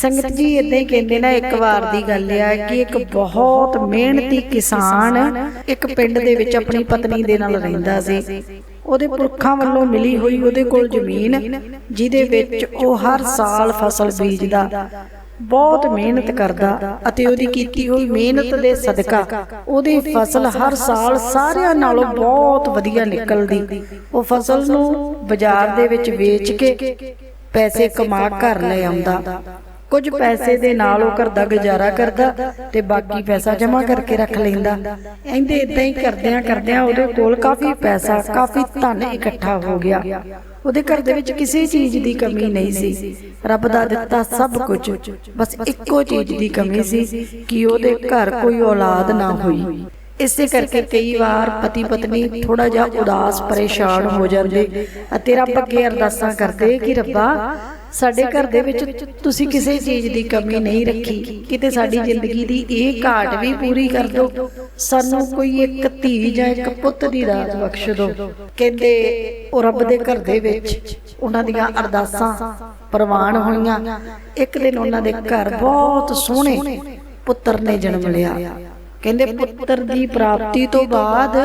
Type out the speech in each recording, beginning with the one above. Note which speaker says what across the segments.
Speaker 1: ਸੰਗਤ ਜੀ ਇਦਾਂ ਹੀ ਕਹਿੰਦੇ ਨਾ ਇੱਕ ਵਾਰ ਦੀ ਗੱਲ ਆ ਕਿ ਇੱਕ ਬਹੁਤ ਮਿਹਨਤੀ ਕਿਸਾਨ ਇੱਕ ਪਿੰਡ ਦੇ ਵਿੱਚ ਆਪਣੀ ਪਤਨੀ ਦੇ ਨਾਲ ਰਹਿੰਦਾ ਸੀ। ਉਹਦੇ ਪੁਰਖਾਂ ਵੱਲੋਂ ਮਿਲੀ ਹੋਈ ਉਹਦੇ ਕੋਲ ਜ਼ਮੀਨ ਜਿਹਦੇ ਵਿੱਚ ਉਹ ਹਰ ਸਾਲ ਫਸਲ ਬੀਜਦਾ। ਬਹੁਤ ਮਿਹਨਤ ਕਰਦਾ ਅਤੇ ਉਹਦੀ ਕੀਤੀ ਹੋਈ ਮਿਹਨਤ ਦੇ ਸਦਕਾ ਉਹਦੀ ਫਸਲ ਹਰ ਸਾਲ ਸਾਰਿਆਂ ਨਾਲੋਂ ਬਹੁਤ ਵਧੀਆ ਨਿਕਲਦੀ। ਉਹ ਫਸਲ ਨੂੰ ਬਾਜ਼ਾਰ ਦੇ ਵਿੱਚ ਵੇਚ ਕੇ ਪੈਸੇ ਕਮਾ ਘਰ ਲੈ ਆਉਂਦਾ ਕੁਝ ਪੈਸੇ ਦੇ ਨਾਲ ਉਹ ਘਰ ਦਾ ਗੁਜ਼ਾਰਾ ਕਰਦਾ ਤੇ ਬਾਕੀ ਪੈਸਾ ਜਮ੍ਹਾਂ ਕਰਕੇ ਰੱਖ ਲੈਂਦਾ। ਇੰਦੇ ਇਦਾਂ ਹੀ ਕਰਦਿਆਂ ਕਰਦਿਆਂ ਉਹਦੇ ਕੋਲ ਕਾਫੀ ਪੈਸਾ ਕਾਫੀ ਧਨ ਇਕੱਠਾ ਹੋ ਗਿਆ। ਉਹਦੇ ਘਰ ਦੇ ਵਿੱਚ ਕਿਸੇ ਚੀਜ਼ ਦੀ ਕਮੀ ਨਹੀਂ ਸੀ। ਰੱਬ ਦਾ ਦਿੱਤਾ ਸਭ ਕੁਝ। ਬਸ ਇੱਕੋ ਚੀਜ਼ ਦੀ ਕਮੀ ਸੀ ਕਿ ਉਹਦੇ ਘਰ ਕੋਈ ਔਲਾਦ ਨਾ ਹੋਈ। ਇਸੇ ਕਰਕੇ ਕਈ ਵਾਰ ਪਤੀ ਪਤਨੀ ਥੋੜਾ ਜਿਹਾ ਉਦਾਸ ਪਰੇਸ਼ਾਨ ਹੋ ਜਾਂਦੇ ਅਤੇ ਰੱਬ ਅੱਗੇ ਅਰਦਾਸਾਂ ਕਰਦੇ ਕਿ ਰੱਬਾ ਸਾਡੇ ਘਰ ਦੇ ਵਿੱਚ ਤੁਸੀਂ ਕਿਸੇ ਚੀਜ਼ ਦੀ ਕਮੀ ਨਹੀਂ ਰੱਖੀ। ਕਿਤੇ ਸਾਡੀ ਜ਼ਿੰਦਗੀ ਦੀ ਇਹ ਘਾਟ ਵੀ ਪੂਰੀ ਕਰ ਦਿਓ ਸਾਨੂੰ ਕੋਈ ਇੱਕ ਧੀ ਜਾਂ ਇੱਕ ਪੁੱਤ ਦੀ ਦਾਤ ਬਖਸ਼ ਦਿਓ ਕਹਿੰਦੇ ਉਹ ਰੱਬ ਦੇ ਘਰ ਦੇ ਵਿੱਚ ਉਹਨਾਂ ਦੀਆਂ ਅਰਦਾਸਾਂ ਪ੍ਰਵਾਨ ਹੋਈਆਂ। ਇੱਕ ਦਿਨ ਉਹਨਾਂ ਦੇ ਘਰ ਬਹੁਤ ਸੋਹਣੇ ਪੁੱਤਰ ਨੇ ਜਨਮ ਲਿਆ। ਕਹਿੰਦੇ ਪੁੱਤਰ ਦੀ ਪ੍ਰਾਪਤੀ ਤੋਂ ਬਾਅਦ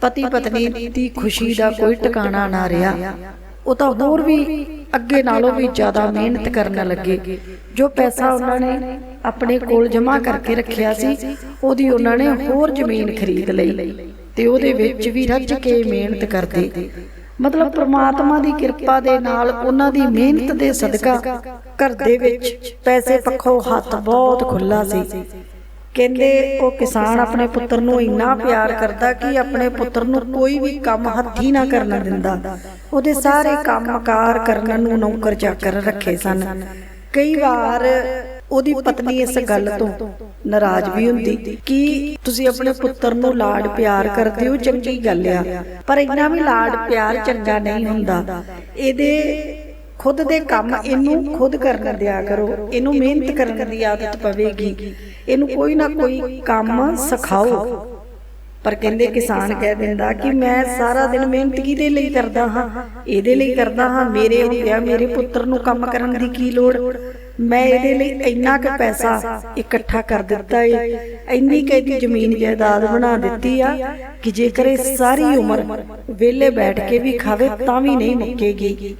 Speaker 1: ਪਤੀ ਪਤਨੀ ਦੀ ਖੁਸ਼ੀ ਦਾ ਕੋਈ ਟਿਕਾਣਾ ਨਾ ਰਿਹਾ। ਉਹ ਤਾਂ ਹੋਰ ਵੀ ਅੱਗੇ ਨਾਲੋਂ ਵੀ ਜ਼ਿਆਦਾ ਮਿਹਨਤ ਕਰਨ ਲੱਗੇ। ਜੋ ਪੈਸਾ ਉਹਨਾਂ ਨੇ ਆਪਣੇ ਕੋਲ ਜਮ੍ਹਾਂ ਕਰਕੇ ਰੱਖਿਆ ਸੀ, ਉਹਦੀ ਉਹਨਾਂ ਨੇ ਹੋਰ ਜ਼ਮੀਨ ਖਰੀਦ ਲਈ ਤੇ ਉਹਦੇ ਵਿੱਚ ਵੀ ਰੱਜ ਕੇ ਮਿਹਨਤ ਕਰਦੇ। ਮਤਲਬ ਪ੍ਰਮਾਤਮਾ ਦੀ ਕਿਰਪਾ ਦੇ ਨਾਲ ਉਹਨਾਂ ਦੀ ਮਿਹਨਤ ਦੇ ਸਦਕਾ ਘਰ ਦੇ ਵਿੱਚ ਪੈਸੇ ਪੱਖੋਂ ਹੱਥ ਬਹੁਤ ਖੁੱਲਾ ਸੀ। ਕਹਿੰਦੇ ਉਹ ਕਿਸਾਨ ਆਪਣੇ ਪੁੱਤਰ ਨੂੰ ਇੰਨਾ ਪਿਆਰ ਕਰਦਾ ਕਿ ਆਪਣੇ ਪੁੱਤਰ ਨੂੰ ਕੋਈ ਵੀ ਕੰਮ ਹੱਥੀ ਨਾ ਕਰਨ ਦਿੰਦਾ। ਉਹਦੇ ਸਾਰੇ ਕੰਮਕਾਰ ਕਰਨ ਨੂੰ ਨੌਕਰ ਚਾਕਰ ਰੱਖੇ ਸਨ। ਕਈ ਵਾਰ ਉਹਦੀ ਪਤਨੀ ਇਸ ਗੱਲ ਤੋਂ ਨਾਰਾਜ਼ ਵੀ ਹੁੰਦੀ ਕਿ ਤੁਸੀਂ ਆਪਣੇ ਪੁੱਤਰ ਨੂੰ ਲਾਡ ਪਿਆਰ ਕਰਦੇ ਹੋ ਚੰਗੀ ਗੱਲ ਆ। ਪਰ ਇੰਨਾ ਵੀ ਲਾਡ ਪਿਆਰ ਚੰਗਾ ਨਹੀਂ ਹੁੰਦਾ। ਇਹਦੇ ਖੁਦ ਦੇ ਕੰਮ ਇਹਨੂੰ ਖੁਦ ਕਰਨ ਦਿਆ ਕਰੋ। ਇਹਨੂੰ ਮਿਹਨਤ ਕਰਨ ਦੀ ਆਦਤ ਪਵੇਗੀ ਇਹਨੂੰ ਕੋਈ ਨਾ ਕੋਈ ਕੰਮ ਸਿਖਾਓ। ਪਰ ਕਹਿੰਦੇ ਕਿਸਾਨ ਕਹਿ ਦਿੰਦਾ ਕਿ ਮੈਂ ਸਾਰਾ ਦਿਨ ਮਿਹਨਤ ਕਿਹਦੇ ਲਈ ਕਰਦਾ ਹਾਂ? ਇਹਦੇ ਲਈ ਕਰਦਾ ਹਾਂ? ਮੇਰੇ ਹੁੰਦਿਆ ਮੇਰੇ ਪੁੱਤਰ ਨੂੰ ਕੰਮ ਕਰਨ ਦੀ ਕੀ ਲੋੜ? ਮੈਂ ਇਹਦੇ ਲਈ ਇੰਨਾ ਕੁ ਪੈਸਾ ਇਕੱਠਾ ਕਰ ਦਿੱਤਾ ਏ। ਇੰਨੀ ਕੁ ਇਹਦੀ ਜ਼ਮੀਨ ਜਾਇਦਾਦ ਬਣਾ ਦਿੱਤੀ ਆ ਕਿ ਜੇਕਰ ਇਹ ਸਾਰੀ ਉਮਰ ਵਿਹਲੇ ਬੈਠ ਕੇ ਵੀ ਖਾਵੇ ਤਾਂ ਵੀ ਨਹੀਂ ਮੁੱਕੇਗੀ।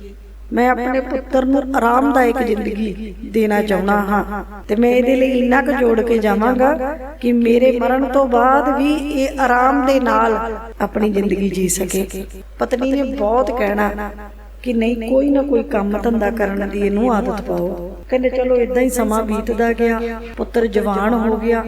Speaker 1: ਮੈਂ ਆਪਣੇ ਪੁੱਤਰ ਨੂੰ ਆਰਾਮਦਾਇਕ ਜ਼ਿੰਦਗੀ ਦੇਣਾ ਚਾਹੁੰਦਾ ਹਾਂ ਤੇ ਮੈਂ ਇਹਦੇ ਲਈ ਇੰਨਾ ਕੁ ਜੋੜ ਕੇ ਜਾਵਾਂਗਾ ਕਿ ਮੇਰੇ ਮਰਨ ਤੋਂ ਬਾਅਦ ਵੀ ਇਹ ਆਰਾਮ ਦੇ ਨਾਲ ਆਪਣੀ ਜ਼ਿੰਦਗੀ ਜੀ ਸਕੇ। ਪਤਨੀ ਨੇ ਬਹੁਤ ਕਹਿਣਾ ਕਿ ਨਹੀਂ ਕੋਈ ਨਾ ਕੋਈ ਕੰਮ ਧੰਦਾ ਕਰਨ ਦੀ ਇਹਨੂੰ ਆਦਤ ਪਾਓ। ਕਹਿੰਦੇ ਚਲੋ ਇਦਾਂ ਹੀ ਸਮਾਂ ਬੀਤਦਾ ਗਿਆ ਪੁੱਤਰ ਜਵਾਨ ਹੋ ਗਿਆ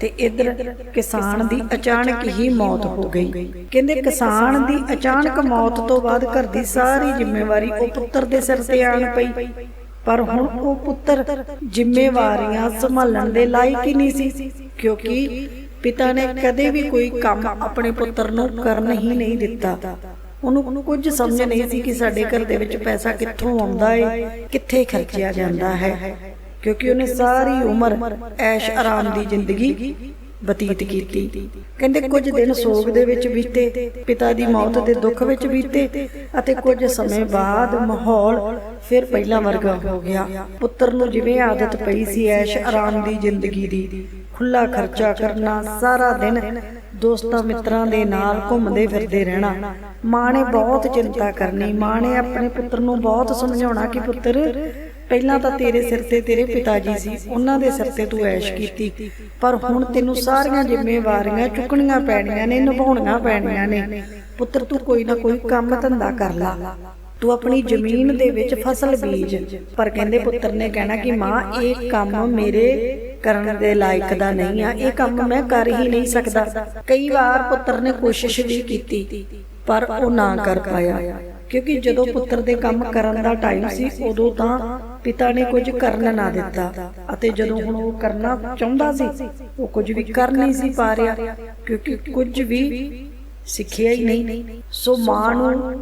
Speaker 1: ਤੇ ਇਧਰ ਕਿਸਾਨ ਦੀ ਅਚਾਨਕ ਹੀ ਮੌਤ ਹੋ ਗਈ। ਕਹਿੰਦੇ ਕਿਸਾਨ ਦੀ ਅਚਾਨਕ ਮੌਤ ਤੋਂ ਬਾਅਦ ਘਰ ਦੀ ਸਾਰੀ ਜ਼ਿੰਮੇਵਾਰੀ ਉਹ ਪੁੱਤਰ ਦੇ ਸਿਰ ਤੇ ਆਣ ਪਈ। ਪਰ ਹੁਣ ਉਹ ਪੁੱਤਰ ਜ਼ਿੰਮੇਵਾਰੀਆਂ ਸੰਭਾਲਣ ਦੇ ਲਾਇਕ ਹੀ ਨਹੀਂ ਸੀ। ਕਿਉਂਕਿ ਪਿਤਾ ਨੇ ਕਦੇ ਵੀ ਕੋਈ ਕੰਮ ਆਪਣੇ ਪੁੱਤਰ ਨੂੰ ਕਰਨ ਹੀ ਨਹੀਂ ਦਿੱਤਾ ਉਹਨੂੰ ਕੁਝ ਸਮਝ ਨਹੀਂ ਸੀ ਕਿ ਸਾਡੇ ਘਰ ਦੇ ਵਿੱਚ ਪੈਸਾ ਕਿੱਥੋਂ ਆਉਂਦਾ ਏ? ਕਿੱਥੇ ਖਰਚਿਆ ਜਾਂਦਾ ਹੈ? ਕਿਉਂਕਿ ਉਹਨੇ ਸਾਰੀ ਉਮਰ ਐਸ਼ ਆਰਾਮ ਦੀ ਜ਼ਿੰਦਗੀ ਬਤੀਤ ਕੀਤੀ। ਕਹਿੰਦੇ ਕੁਝ ਦਿਨ ਸੋਗ ਦੇ ਵਿੱਚ ਬੀਤੇ ਪਿਤਾ ਦੀ ਮੌਤ ਦੇ ਦੁੱਖ ਵਿੱਚ ਬੀਤੇ ਅਤੇ ਕੁਝ ਸਮੇਂ ਬਾਅਦ ਮਾਹੌਲ ਫਿਰ ਪਹਿਲਾਂ ਵਰਗਾ ਹੋ ਗਿਆ। ਪੁੱਤਰ ਨੂੰ ਜਿਵੇਂ ਆਦਤ ਪਈ ਸੀ ਐਸ਼ ਆਰਾਮ ਦੀ ਜ਼ਿੰਦਗੀ ਦੀ। ਖੁੱਲਾ ਖਰਚਾ ਕਰਨਾ ਸਾਰਾ ਦਿਨ ਦੋਸਤਾਂ ਮਿੱਤਰਾਂ ਦੇ ਨਾਲ ਘੁੰਮਦੇ ਫਿਰਦੇ ਰਹਿਣਾ। ਮਾਂ ਨੇ ਬਹੁਤ ਚਿੰਤਾ ਕਰਨੀ। ਮਾਂ ਨੇ ਆਪਣੇ ਪੁੱਤਰ ਨੂੰ ਬਹੁਤ ਸਮਝਾਉਣਾ ਕਿ ਪੁੱਤਰ, ਪਹਿਲਾਂ ਤਾਂ ਤੇਰੇ ਸਿਰ ਤੇ ਤੇਰੇ ਪਿਤਾ ਜੀ ਸੀ, ਉਹਨਾਂ ਦੇ ਸਿਰ ਤੇ ਤੂੰ ਐਸ਼ ਕੀਤੀ। ਪਰ ਹੁਣ ਤੈਨੂੰ ਸਾਰੀਆਂ ਜ਼ਿੰਮੇਵਾਰੀਆਂ ਚੁੱਕਣੀਆਂ ਪੈਣੀਆਂ ਨੇ, ਨਿਭਾਉਣੀਆਂ ਪੈਣੀਆਂ ਨੇ। ਪੁੱਤਰ, ਤੂੰ ਕੋਈ ਨਾ ਕੋਈ ਕੰਮ ਧੰਦਾ ਕਰ ਲਾ। ਤੂੰ ਆਪਣੀ ਜ਼ਮੀਨ ਦੇ ਵਿੱਚ ਫਸਲ ਬੀਜ। ਪਰ ਕਹਿੰਦੇ ਪੁੱਤਰ ਨੇ ਕਹਿਣਾ ਕਿ ਮਾਂ, ਇਹ ਕੰਮ ਮੇਰੇ ਕਰਨ ਦੇ ਲਾਇਕ ਦਾ ਨਹੀਂ ਆ। ਇਹ ਕੰਮ ਮੈਂ ਕਰ ਹੀ ਨਹੀਂ ਸਕਦਾ। ਕਈ ਵਾਰ ਪੁੱਤਰ ਨੇ ਕੋਸ਼ਿਸ਼ ਵੀ ਕੀਤੀ ਪਰ ਉਹ ਨਾ ਕਰ ਪਾਇਆ। ਕਿਉਂਕਿ ਜਦੋਂ ਪੁੱਤਰ ਦੇ ਕੰਮ ਕਰਨ ਦਾ ਟਾਈਮ ਸੀ ਉਦੋਂ ਤਾਂ ਪਿਤਾ ਨੇ ਕੁਝ ਕਰਨ ਨਾ ਦਿੱਤਾ। ਅਤੇ ਜਦੋਂ ਹੁਣ ਉਹ ਕਰਨਾ ਚਾਹੁੰਦਾ ਸੀ ਉਹ ਕੁਝ ਵੀ ਕਰ ਨਹੀਂ ਸੀ ਪਾ ਰਿਹਾ ਕਿਉਂਕਿ ਕੁਝ ਵੀ ਸਿੱਖਿਆ ਹੀ ਨਹੀਂ। ਸੋ ਮਾਂ ਨੂੰ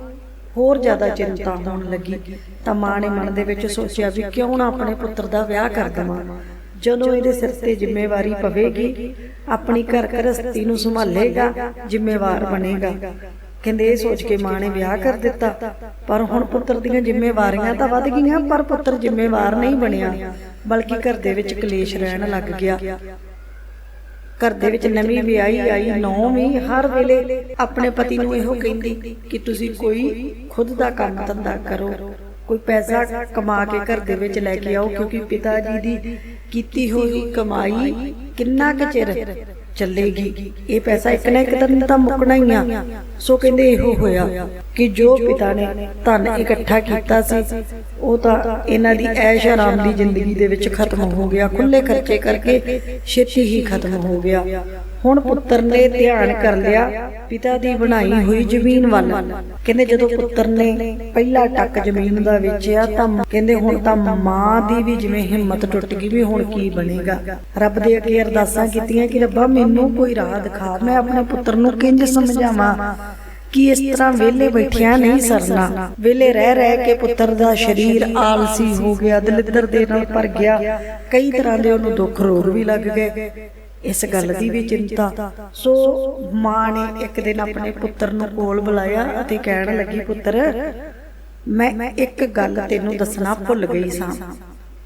Speaker 1: ਹੋਰ ਜ਼ਿਆਦਾ ਚਿੰਤਾ ਹੋਣ ਲੱਗੀ। ਤਾਂ ਮਾਂ ਨੇ ਮਨ ਦੇ ਵਿੱਚ ਸੋਚਿਆ ਵੀ ਕਿਉਂ ਨਾ ਆਪਣੇ ਪੁੱਤਰ ਦਾ ਵਿਆਹ ਕਰ ਦਵਾਂ ਜਦੋਂ ਇਹਦੇ ਸਿਰ ਤੇ ਜ਼ਿੰਮੇਵਾਰੀ ਪਵੇਗੀ ਆਪਣੀ ਘਰ ਘਰਸਤੀ ਨੂੰ ਸੰਭਾਲੇਗਾ ਜ਼ਿੰਮੇਵਾਰ ਬਣੇਗਾ। ਕਹਿੰਦੇ ਇਹ ਸੋਚ ਕੇ ਮਾਂ ਨੇ ਵਿਆਹ ਕਰ ਦਿੱਤਾ ਪਰ ਹੁਣ ਪੁੱਤਰ ਦੀਆਂ ਜ਼ਿੰਮੇਵਾਰੀਆਂ ਤਾਂ ਵੱਧ ਗਈਆਂ ਪਰ ਪੁੱਤਰ ਜ਼ਿੰਮੇਵਾਰ ਨਹੀਂ ਬਣਿਆ ਬਲਕਿ ਘਰ ਦੇ ਵਿੱਚ ਕਲੇਸ਼ ਰਹਿਣ ਲੱਗ ਗਿਆ। ਘਰ ਦੇ ਵਿੱਚ ਨਵੀਂ ਵਿਆਹੀ ਆਈ ਨੌਂ ਵੀ ਹਰ ਵੇਲੇ ਆਪਣੇ ਪਤੀ ਨੂੰ ਇਹੋ ਕਹਿੰਦੀ ਕਿ ਤੁਸੀਂ ਕੋਈ ਖੁਦ ਦਾ ਕੰਮ ਧੰਦਾ ਕਰੋ। ਕੋਈ ਪੈਸਾ ਕਮਾ ਕੇ ਘਰ ਦੇ ਵਿੱਚ ਲੈ ਕੇ ਆਓ, ਕਿਉਂਕਿ ਪਿਤਾ ਜੀ ਦੀ ਕੀਤੀ ਹੋਈ ਕਮਾਈ ਕਿੰਨਾ ਕੁ ਚਿਰ ਚੱਲੇਗੀ? ਇਹ ਪੈਸਾ ਇੱਕ ਨਾ ਇੱਕ ਦਿਨ ਤਾਂ ਮੁੱਕਣਾ ਹੀ ਆ। ਸੋ ਕਹਿੰਦੇ ਇਹੋ ਹੋਇਆ ਕਿ ਜੋ ਪਿਤਾ ਨੇ ਧਨ ਇਕੱਠਾ ਕੀਤਾ ਸੀ, ਉਹ ਤਾਂ ਇਹਨਾਂ ਦੀ ਐਸ਼ ਆਰਾਮ ਦੀ ਜ਼ਿੰਦਗੀ ਦੇ ਵਿੱਚ ਖਤਮ ਹੋ ਗਿਆ। ਖੁੱਲੇ ਖਰਚੇ ਕਰਕੇ ਛੇਤੀ ਹੀ ਖਤਮ ਹੋ ਗਿਆ। ਹੁਣ ਪੁੱਤਰ ਨੇ ਧਿਆਨ ਕਰ ਲਿਆ, ਪਿਤਾ ਦੀ ਬਣਾਈ ਹੋਈ ਜ਼ਮੀਨ ਵੱਲ। ਕਹਿੰਦੇ ਜਦੋਂ ਪੁੱਤਰ ਨੇ ਪਹਿਲਾ ਟੱਕ ਜ਼ਮੀਨ ਦਾ ਵੇਚਿਆ ਤਾਂ ਕਹਿੰਦੇ ਹੁਣ ਤਾਂ ਮਾਂ ਦੀ ਵੀ ਜਿਵੇਂ ਹਿੰਮਤ ਟੁੱਟ ਗਈ ਵੀ ਹੁਣ ਕੀ ਬਣੇਗਾ। ਰੱਬ ਦੇ ਅੱਗੇ ਅਰਦਾਸਾਂ ਕੀਤੀਆਂ ਕਿ ਰੱਬਾ ਮੈਨੂੰ ਕੋਈ ਰਾਹ ਦਿਖਾ, ਮੈਂ ਆਪਣੇ ਪੁੱਤਰ ਨੂੰ ਕਿੰਜ ਸਮਝਾਵਾਂ? ਕਿ ਇਸ ਤਰ੍ਹਾਂ ਵਿਹਲੇ ਬੈਠਿਆ ਨਹੀਂ ਸਰਨਾ। ਵਿਹਲੇ ਰਹਿ ਰਹਿ ਕੇ ਪੁੱਤਰ ਦਾ ਸਰੀਰ ਆਲਸੀ ਹੋ ਗਿਆ, ਦਲਿੱਦਰ ਦੇ ਨਾਲ ਭਰ ਗਿਆ। ਕਈ ਤਰ੍ਹਾਂ ਦੇ ਉਹਨੂੰ ਦੁੱਖ ਰੋਗ ਵੀ ਲੱਗ ਗਏ। ਇਸ ਗੱਲ ਦੀ ਵੀ ਚਿੰਤਾ। ਸੋ ਮਾਂ ਨੇ ਇੱਕ ਦਿਨ ਆਪਣੇ ਪੁੱਤਰ ਨੂੰ ਕੋਲ ਬੁਲਾਇਆ ਅਤੇ ਕਹਿਣ ਲੱਗੀ ਪੁੱਤਰ ਮੈਂ ਇੱਕ ਗੱਲ ਤੈਨੂੰ ਦੱਸਣਾ ਭੁੱਲ ਗਈ ਸਾਂ।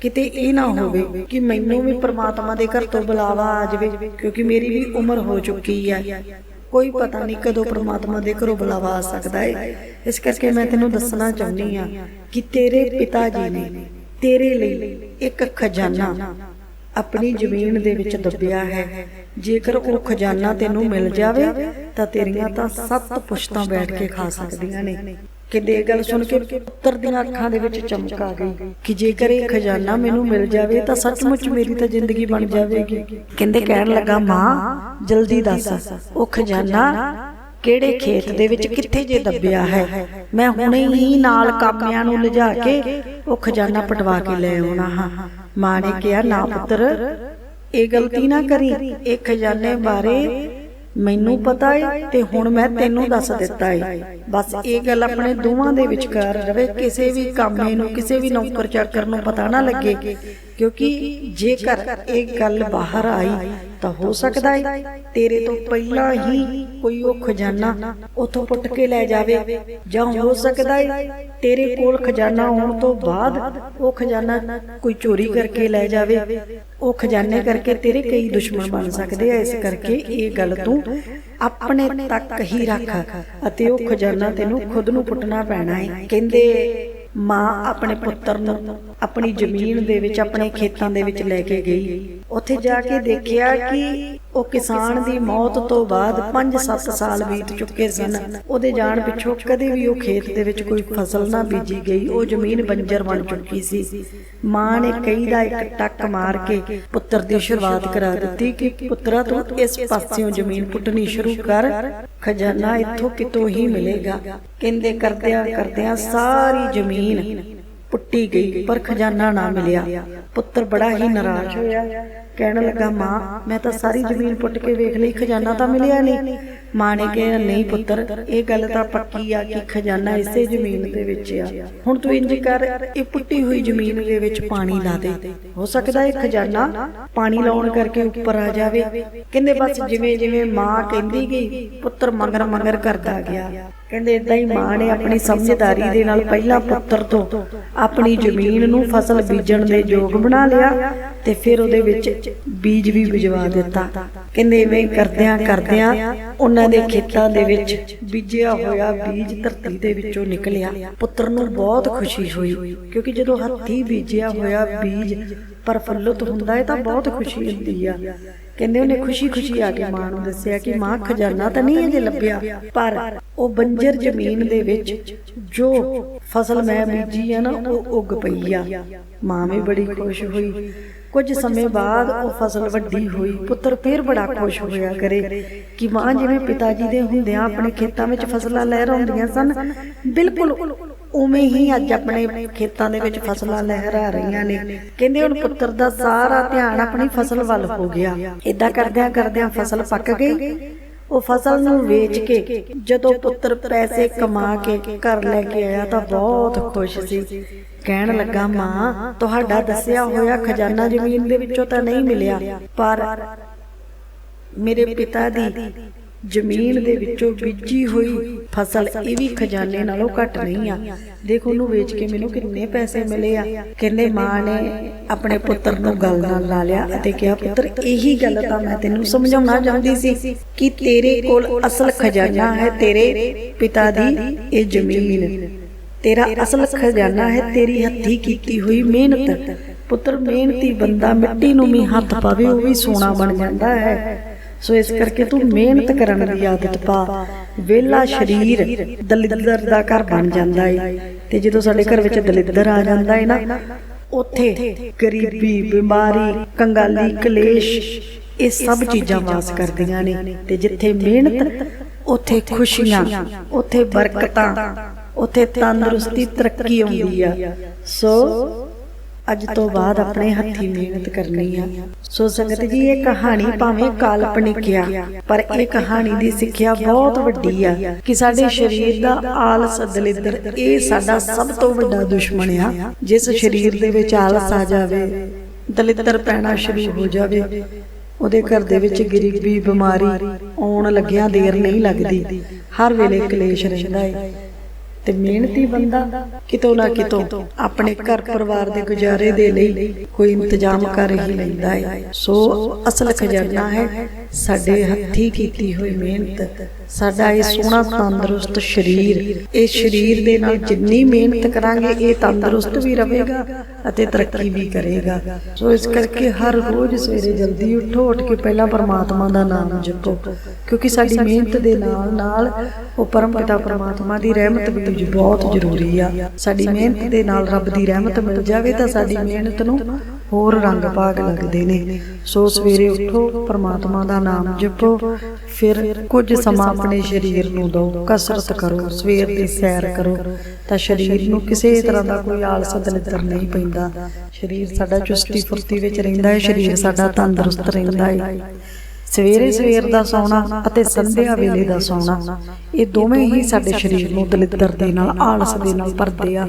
Speaker 1: ਕਿਤੇ ਇਹ ਨਾ ਹੋਵੇ ਕਿ ਮੈਨੂੰ ਵੀ ਪ੍ਰਮਾਤਮਾ ਦੇ ਘਰ ਤੋਂ ਬੁਲਾਵਾ ਆ ਜਾਵੇ ਕਿਉਂਕਿ ਮੇਰੀ ਵੀ ਉਮਰ ਹੋ ਚੁੱਕੀ ਹੈ ਕੋਈ ਪਤਾ ਨਹੀਂ ਕਦੋਂ ਪ੍ਰਮਾਤਮਾ ਦੇ ਘਰੋਂ ਬੁਲਾਵਾ ਆ ਸਕਦਾ ਹੈ ਇਸ ਕਰਕੇ ਮੈਂ ਤੈਨੂੰ ਦੱਸਣਾ ਚਾਹੁੰਦੀ ਆ ਕਿ ਤੇਰੇ ਪਿਤਾ ਜੀ ਨੇ ਤੇਰੇ ਲਈ ਇੱਕ ਖਜ਼ਾਨਾ ਆਪਣੀ ਜ਼ਮੀਨ ਦੇ ਵਿੱਚ ਦੱਬਿਆ ਹੈ। ਜੇਕਰ ਉਹ ਖਜ਼ਾਨਾ ਤੈਨੂੰ ਮਿਲ ਜਾਵੇ ਤਾਂ ਤੇਰੀਆਂ ਤਾਂ ਸੱਤ ਪੁਸ਼ਤਾਂ ਬੈਠ ਕੇ ਖਾ ਸਕਦੀਆਂ ਨੇ। ਕਿਤੇ ਇਹ ਗੱਲ ਸੁਣ ਕੇ ਪੁੱਤਰ ਦੀਆਂ ਅੱਖਾਂ ਦੇ ਵਿੱਚ ਚਮਕ ਆ ਗਈ। ਕਿ ਜੇਕਰ ਇਹ ਖਜ਼ਾਨਾ ਮੈਨੂੰ ਮਿਲ ਜਾਵੇ ਤਾਂ ਸੱਚਮੁੱਚ ਮੇਰੀ ਤਾਂ ਜ਼ਿੰਦਗੀ ਬਣ ਜਾਵੇਗੀ। ਕਹਿੰਦੇ ਕਹਿਣ ਲੱਗਾ ਮਾਂ ਜਲਦੀ ਦੱਸ ਉਹ ਖਜ਼ਾਨਾ ਕਿਹੜੇ ਖੇਤ ਦੇ ਵਿੱਚ ਕਿੱਥੇ ਜੇ ਦੱਬਿਆ ਹੈ? ਮੈਂ ਹੁਣੇ ਹੀ ਨਾਲ ਕਾਮਿਆਂ ਨੂੰ ਲਿਜਾ ਕੇ ਉਹ ਖਜ਼ਾਨਾ ਪਟਵਾ ਕੇ ਲੈ ਆਉਣਾ। ਹਾਂ ਮਾਂ ਨੇ ਕਿਹਾ, ਨਾ ਪੁੱਤਰ, ਇਹ ਗਲਤੀ ਨਾ ਕਰੀ। ਇਹ ਖਜ਼ਾਨੇ ਬਾਰੇ ਮੈਨੂੰ ਪਤਾ ਏ ਤੇ ਹੁਣ ਮੈਂ ਤੈਨੂੰ ਦੱਸ ਦਿੱਤਾ ਏ। ਬਸ ਇਹ ਗੱਲ ਆਪਣੇ ਦੋਵਾਂ ਦੇ ਵਿਚਕਾਰ ਰਵੇ। ਕਿਸੇ ਵੀ ਕਾਮੇ ਨੂੰ, ਕਿਸੇ ਵੀ ਨੌਕਰ ਚਾਕਰ ਨੂੰ ਪਤਾ ਨਾ ਲੱਗੇ। ਕਿਉਂਕਿ ਜੇਕਰ ਇਹ ਗੱਲ ਬਾਹਰ ਆਈ ਤਾਂ ਹੋ ਸਕਦਾ ਏ। ਤੇਰੇ ਤੋਂ ਪਹਿਲਾਂ ਹੀ ਕੋਈ ਉਹ ਖਜ਼ਾਨਾ ਉਥੋਂ ਪੁੱਟ ਕੇ ਲੈ ਜਾਵੇ। ਜਾਂ ਹੋ ਸਕਦਾ ਏ ਤੇਰੇ ਕੋਲ ਖਜ਼ਾਨਾ ਆਉਣ ਤੋਂ ਬਾਅਦ ਉਹ ਖਜ਼ਾਨਾ ਕੋਈ ਚੋਰੀ ਕਰਕੇ ਲੈ ਜਾਵੇ। ਉਹ ਖਜ਼ਾਨੇ ਕਰਕੇ ਤੇਰੇ ਕਈ ਦੁਸ਼ਮਣ ਬਣ ਸਕਦੇ ਆ। ਇਸ ਕਰਕੇ ਇਹ ਗੱਲ ਤੂੰ ਆਪਣੇ ਤੱਕ ਹੀ ਰੱਖ ਅਤੇ ਉਹ ਖਜ਼ਾਨਾ ਤੈਨੂੰ ਖੁਦ ਨੂੰ ਪੁੱਟਣਾ ਪੈਣਾ ਏ। ਕਹਿੰਦੇ ਮਾਂ ਆਪਣੇ ਪੁੱਤਰ ਨੂੰ ਆਪਣੀ ਜ਼ਮੀਨ ਦੇ ਵਿੱਚ, ਆਪਣੇ ਖੇਤਾਂ ਦੇ ਵਿੱਚ ਲੈ ਕੇ ਗਈ। ਉੱਥੇ ਜਾ ਕੇ ਦੇਖਿਆ ਕਿ ਉਹ ਕਿਸਾਨ ਦੀ ਮੌਤ ਤੋਂ ਬਾਅਦ 5-7 ਸਾਲ ਬੀਤ ਚੁੱਕੇ ਸਨ। ਉਹਦੇ ਜਾਣ ਪਿੱਛੋਂ ਕਦੇ ਵੀ ਉਹ ਖੇਤ ਦੇ ਵਿੱਚ ਕੋਈ ਫਸਲ ਨਾ ਬੀਜੀ ਗਈ। ਉਹ ਜ਼ਮੀਨ ਬੰਜਰ ਬਣ ਚੁੱਕੀ ਸੀ। ਮਾਂ ਨੇ ਕਈ ਦਾ ਇੱਕ ਟੱਕ ਮਾਰ ਕੇ ਪੁੱਤਰ ਦੀ ਸ਼ੁਰੂਆਤ ਕਰਾ ਦਿੱਤੀ ਕਿ ਪੁੱਤਰਾ ਤੂੰ ਇਸ ਪਾਸਿਓਂ ਜ਼ਮੀਨ ਪੁੱਟਣੀ ਸ਼ੁਰੂ ਕਰ। ਖਜ਼ਾਨਾ ਇੱਥੋਂ ਕਿਤੋਂ ਹੀ ਮਿਲੇਗਾ। ਕਹਿੰਦੇ ਕਰਦਿਆਂ ਕਰਦਿਆਂ ਸਾਰੀ ਜ਼ਮੀਨ ਪੁੱਟੀ ਗਈ, ਪਰ ਖਜ਼ਾਨਾ ਨਾ ਮਿਲਿਆ। ਪੁੱਤਰ ਬੜਾ ਹੀ ਨਾਰਾਜ਼ ਹੋਇਆ। ਕਹਿਣ ਲੱਗਾ, ਮਾਂ, ਮੈਂ ਤਾਂ ਸਾਰੀ ਜ਼ਮੀਨ ਪੁੱਟ ਕੇ ਵੇਖ ਲਈ, ਖਜ਼ਾਨਾ ਤਾਂ ਮਿਲਿਆ ਨਹੀਂ। ਮਾਂ ਨੇ ਕਿਹਾ, ਨਹੀਂ ਪੁੱਤਰ, ਇਹ ਗੱਲ ਤਾਂ ਪੱਕੀ ਆ ਕਿ ਖਜ਼ਾਨਾ ਇਸੇ ਜ਼ਮੀਨ ਦੇ ਵਿੱਚ ਆ। ਹੁਣ ਤੂੰ ਇੰਜ ਕਰ, ਇਹ ਪੁੱਟੀ ਹੋਈ ਜ਼ਮੀਨ ਦੇ ਵਿੱਚ ਪਾਣੀ ਲਾ ਦੇ। ਹੋ ਸਕਦਾ ਇਹ ਖਜ਼ਾਨਾ ਪਾਣੀ ਲਾਉਣ ਕਰਕੇ ਉੱਪਰ ਆ ਜਾਵੇ। ਕਹਿੰਦੇ ਬਸ ਜਿਵੇਂ ਜਿਵੇਂ ਮਾਂ ਕਹਿੰਦੀ ਗਈ, ਪੁੱਤਰ ਮਗਰ ਮਗਰ ਕਰਦਾ ਗਿਆ। ਕਹਿੰਦੇ ਇਦਾਂ ਹੀ ਮਾਂ ਨੇ ਆਪਣੀ ਸਮਝਦਾਰੀ ਦੇ ਨਾਲ ਪਹਿਲਾਂ ਪੁੱਤਰ ਤੋਂ ਆਪਣੀ ਜ਼ਮੀਨ ਨੂੰ ਫਸਲ ਬੀਜਣ ਦੇ ਯੋਗ ਬਣਾ ਲਿਆ ਤੇ ਫਿਰ ਉਹਦੇ ਵਿੱਚ ਬੀਜ ਵੀ ਬਿਜਵਾ ਦਿੱਤਾ। ਕਹਿੰਦੇ ਇਵੇਂ ਕਰਦਿਆਂ ਕਰਦਿਆਂ ਉਹਨਾਂ ਦੇ ਖੇਤਾਂ ਦੇ ਵਿੱਚ ਬੀਜਿਆ ਹੋਇਆ ਬੀਜ ਧਰਤੀ ਦੇ ਵਿੱਚੋਂ ਨਿਕਲਿਆ। ਪੁੱਤਰ ਨੂੰ ਬਹੁਤ ਖੁਸ਼ੀ ਹੋਈ ਕਿਉਂਕਿ ਜਦੋਂ ਹੱਥੀ ਬੀਜਿਆ ਹੋਇਆ ਬੀਜ ਪਰਫੁੱਲਤ ਹੁੰਦਾ ਹੈ ਤਾਂ ਬਹੁਤ ਖੁਸ਼ੀ ਹੁੰਦੀ ਆ। ਕਹਿੰਦੇ ਉਹਨੇ ਖੁਸ਼ੀ-ਖੁਸ਼ੀ ਆ ਕੇ ਮਾਂ ਨੂੰ ਦੱਸਿਆ ਕਿ ਮਾਂ ਖਜ਼ਾਨਾ ਤਾਂ ਨਹੀਂ ਅਜੇ ਲੱਭਿਆ ਪਰ ਉਹ ਬੰਜਰ ਜ਼ਮੀਨ ਦੇ ਵਿੱਚ ਜੋ ਫਸਲ ਮੈਂ ਬੀਜੀ ਆ ਨਾ ਉਹ ਉੱਗ ਪਈ ਆ। ਮਾਂ ਵੀ ਬੜੀ ਖੁਸ਼ ਹੋਈ। ਕੁਝ ਸਮੇਂ ਬਾਅਦ ਉਹ ਫਸਲ ਵੱਡੀ ਹੋਈ। ਪੁੱਤਰ ਫੇਰ ਬੜਾ ਖੁਸ਼ ਹੋਇਆ ਕਰੇ ਕਿ ਮਾਂ ਜਿਵੇਂ ਪਿਤਾ ਜੀ ਦੇ ਹੁੰਦਿਆਂ ਆਪਣੇ ਖੇਤਾਂ ਵਿੱਚ ਫਸਲਾਂ ਲਹਿਰਾਉਂਦੀਆਂ ਸਨ ਬਿਲਕੁਲ ਉਵੇਂ ਹੀ ਅੱਜ ਆਪਣੇ ਖੇਤਾਂ ਦੇ ਵਿੱਚ ਫਸਲਾਂ ਲਹਿਰਾ ਰਹੀਆਂ ਨੇ। ਕਹਿੰਦੇ ਹੁਣ ਪੁੱਤਰ ਦਾ ਸਾਰਾ ਧਿਆਨ ਆਪਣੀ ਫਸਲ ਵੱਲ ਹੋ ਗਿਆ। ਇਦਾਂ ਕਰਦਿਆਂ ਕਰਦਿਆਂ ਫਸਲ ਪੱਕ ਗਈ। ਉਹ ਫਸਲ ਨੂੰ ਵੇਚ ਕੇ ਜਦੋਂ ਪੁੱਤਰ ਪੈਸੇ ਕਮਾ ਕੇ ਘਰ ਲੈ ਕੇ ਆਇਆ ਤਾਂ ਬਹੁਤ ਖੁਸ਼ ਸੀ। ਕਹਿਣ ਲੱਗਾ, ਮਾਂ, ਤੁਹਾਡਾ ਦੱਸਿਆ ਹੋਇਆ ਖਜ਼ਾਨਾ ਜ਼ਮੀਨ ਦੇ ਵਿੱਚੋਂ ਤਾਂ ਨਹੀਂ ਮਿਲਿਆ, ਪਰ ਮੇਰੇ ਪਿਤਾ ਦੀ ਜ਼ਮੀਨ ਦੇ ਵਿੱਚੋਂ ਬੀਜੀ ਹੋਈ ਫਸਲ ਇਹ ਵੀ ਖਜ਼ਾਨੇ ਨਾਲੋਂ ਘੱਟ ਨਹੀਂ ਆ। ਦੇਖ ਉਹਨੂੰ ਵੇਚ ਕੇ ਮੈਨੂੰ ਕਿੰਨੇ ਪੈਸੇ ਮਿਲੇ ਆ। ਕਹਿੰਦੇ ਮਾਂ ਨੇ ਆਪਣੇ ਪੁੱਤਰ ਨੂੰ ਗੱਲ ਨਾਲ ਲਾ ਲਿਆ ਅਤੇ ਕਿਹਾ, ਪੁੱਤਰ, ਇਹੀ ਗੱਲ ਤਾਂ ਮੈਂ ਤੈਨੂੰ ਸਮਝਾਉਣਾ ਚਾਹੁੰਦੀ ਸੀ ਕਿ ਤੇਰੇ ਕੋਲ ਅਸਲ ਖਜ਼ਾਨਾ ਹੈ, ਤੇਰੇ ਪਿਤਾ ਦੀ ਇਹ ਜ਼ਮੀਨ। ਤੇਰਾ ਅਸਲ ਖਜ਼ਾਨਾ ਹੈ, ਤੇਰੀ ਹੱਥੀ ਕੀਤੀ ਹੋਈ ਮਿਹਨਤ। ਪੁੱਤਰ, ਮਿਹਨਤੀ ਬੰਦਾ ਮਿੱਟੀ ਨੂੰ ਵੀ ਹੱਥ ਪਾਵੇ, ਉਹ ਵੀ ਸੋਨਾ ਬਣ ਜਾਂਦਾ ਹੈ। ਸੋ ਇਸ ਕਰਕੇ ਤੂੰ ਮਿਹਨਤ ਕਰਨ ਦੀ ਆਦਤ ਪਾ। ਵੇਲਾ ਸਰੀਰ ਦਲਿੱਦਰ ਦਾ ਘਰ ਬਣ ਜਾਂਦਾ ਏ। ਤੇ ਜਦੋਂ ਸਾਡੇ ਘਰ ਵਿੱਚ ਦਲਿੱਦਰ ਆ ਜਾਂਦਾ ਏ ਨਾ ਉੱਥੇ ਗਰੀਬੀ ਬਿਮਾਰੀ ਕੰਗਾਲੀ ਕਲੇਸ਼ ਇਹ ਸਭ ਚੀਜ਼ਾਂ ਵਾਸ ਕਰਦੀਆਂ ਨੇ। ਤੇ ਜਿੱਥੇ ਮਿਹਨਤ ਉੱਥੇ ਖੁਸ਼ੀਆਂ ਉੱਥੇ ਬਰਕਤਾਂ ਉੱਥੇ ਤੰਦਰੁਸਤੀ ਤਰੱਕੀ ਆਉਂਦੀ ਆ। ਸੋ ਅੱਜ ਤੋਂ ਬਾਅਦ ਆਪਣੇ ਹੱਥੀ ਮਿਹਨਤ ਕਰਨੀ ਆ। ਸੋ ਸੰਗਤ ਜੀ ਇਹ ਕਹਾਣੀ ਭਾਵੇਂ ਕਾਲਪਨਿਕ ਆ ਪਰ ਇਹ ਕਹਾਣੀ ਦੀ ਸਿੱਖਿਆ ਬਹੁਤ ਵੱਡੀ ਆ ਕਿ ਸਾਡੇ ਸਰੀਰ ਦਾ ਆਲਸ ਦਲਿੱਦਰ ਇਹ ਸਾਡਾ ਸਭ ਤੋਂ ਵੱਡਾ ਦੁਸ਼ਮਣ ਆ। ਜਿਸ ਸਰੀਰ ਦੇ ਵਿੱਚ ਆਲਸ ਆ ਜਾਵੇ ਦਲਿੱਦਰ ਪੈਣਾ ਸ਼ੁਰੂ ਹੋ ਜਾਵੇ ਉਹਦੇ ਘਰ ਦੇ ਵਿੱਚ ਗਰੀਬੀ ਬਿਮਾਰੀ ਆਉਣ ਲੱਗਿਆਂ ਦੇਰ ਨਹੀਂ ਲੱਗਦੀ। ਹਰ ਵੇਲੇ ਕਲੇਸ਼ ਰਹਿੰਦਾ ਹੈ ਤੇ ਮਿਹਨਤੀ ਬੰਦਾ ਕਿਤੋਂ ਨਾ ਕਿਤੋਂ ਆਪਣੇ ਘਰ ਪਰਿਵਾਰ ਦੇ ਗੁਜ਼ਾਰੇ ਦੇ ਲਈ ਕੋਈ ਇੰਤਜ਼ਾਮ ਕਰ ਹੀ ਲੈਂਦਾ ਹੈ ਸੋ ਅਸਲ ਖਜ਼ਾਨਾ ਹੈ ਸਾਡੇ ਹੱਥੀ ਕੀਤੀ ਹੋਈ ਮਿਹਨਤ। ਸਾਡਾ ਇਹ ਸੋਹਣਾ ਤੰਦਰੁਸਤ ਸਰੀਰ, ਇਹ ਸਰੀਰ ਦੇ ਨਾਲ ਜਿੰਨੀ ਮਿਹਨਤ ਕਰਾਂਗੇ, ਇਹ ਤੰਦਰੁਸਤ ਵੀ ਰਹੇਗਾ ਅਤੇ ਤਰੱਕੀ ਵੀ ਕਰੇਗਾ। ਸੋ ਇਸ ਕਰਕੇ ਹਰ ਰੋਜ਼ ਸਵੇਰੇ ਜਲਦੀ ਉੱਠੋ, ਉੱਠ ਕੇ ਪਹਿਲਾਂ ਪਰਮਾਤਮਾ ਦਾ ਨਾਮ ਜਪੋ, ਕਿਉਂਕਿ ਸਾਡੀ ਮਿਹਨਤ ਦੇ ਨਾਲ ਨਾਲ ਉਹ ਪਰਮ ਪਿਤਾ ਪਰਮਾਤਮਾ ਦੀ ਰਹਿਮਤ ਵੀ ਜੀ ਬਹੁਤ ਜ਼ਰੂਰੀ ਆ। ਸਾਡੀ ਮਿਹਨਤ ਦੇ ਨਾਲ ਰੱਬ ਦੀ ਰਹਿਮਤ ਮਿਲ ਜਾਵੇ ਤਾਂ ਸਾਡੀ ਮਿਹਨਤ ਨੂੰ ਹੋਰ ਰੰਗ ਭਾਗ ਲੱਗਦੇ ਨੇ। ਸੋ ਸਵੇਰੇ ਉੱਠੋ ਪਰਮਾਤਮਾ ਦਾ ਨਾਮ ਜਪੋ ਫਿਰ ਕੁਝ ਸਮਾਂ ਆਪਣੇ ਸਰੀਰ ਨੂੰ ਦਿਓ ਕਸਰਤ ਕਰੋ ਸਵੇਰ ਦੀ ਸੈਰ ਕਰੋ। ਤਾਂ ਸਰੀਰ ਨੂੰ ਕਿਸੇ ਤਰ੍ਹਾਂ ਦਾ ਕੋਈ ਆਲਸ ਦਲਿੱਦਰ ਨਹੀਂ ਪੈਂਦਾ। ਸਰੀਰ ਸਾਡਾ ਚੁਸਤੀ ਫੁਰਤੀ ਵਿੱਚ ਰਹਿੰਦਾ ਹੈ ਸਰੀਰ ਸਾਡਾ ਤੰਦਰੁਸਤ ਰਹਿੰਦਾ ਹੈ। ਸਵੇਰੇ ਸਵੇਰ ਦਾ ਸੌਣਾ ਅਤੇ ਸੰਧਿਆ ਵੇਲੇ ਦਾ ਸੌਣਾ। ਇਹ ਦੋਵੇਂ ਹੀ ਸਾਡੇ ਸਰੀਰ ਨੂੰ ਦਲਿੱਦਰ ਦੇ ਨਾਲ ਆਲਸ ਦੇ ਨਾਲ ਭਰਦੇ ਆ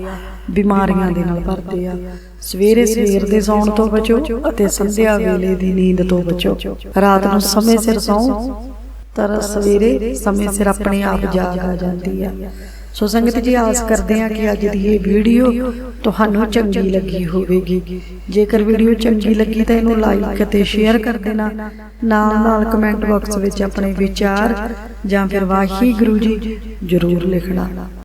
Speaker 1: ਬਿਮਾਰੀਆਂ ਦੇ ਨਾਲ ਭਰਦੇ ਆ। ਸਵੇਰੇ ਸਵੇਰ ਦੇ ਸੌਣ ਤੋਂ ਬਚੋ ਅਤੇ ਸੰਧਿਆ ਵੇਲੇ ਦੀ ਨੀਂਦ ਤੋਂ ਬਚੋ। ਰਾਤ ਨੂੰ ਸਮੇਂ ਸਿਰ ਸੌਂ ਤਾਂ ਸਵੇਰੇ ਸਮੇਂ ਸਿਰ ਆਪਣੇ ਆਪ ਜਾਗ ਆ। ਜਾਂਦੀ ਆ। ਸੋ ਸੰਗਤ ਜੀ ਆਸ ਕਰਦੇ ਆ ਕਿ ਅੱਜ ਦੀ ਇਹ ਵੀਡੀਓ ਤੁਹਾਨੂੰ ਚੰਗੀ ਲੱਗੀ ਹੋਵੇਗੀ। ਜੇਕਰ ਵੀਡੀਓ ਚੰਗੀ ਲੱਗੀ ਤਾਂ ਇਹਨੂੰ ਲਾਈਕ ਅਤੇ ਸ਼ੇਅਰ ਕਰ ਦੇਣਾ। ਨਾਲ ਨਾਲ ਕਮੈਂਟ ਬਾਕਸ ਵਿੱਚ ਆਪਣੇ ਵਿਚਾਰ ਜਾਂ ਫਿਰ ਵਾਹਿਗੁਰੂ ਜੀ ਜ਼ਰੂਰ ਲਿਖਣਾ।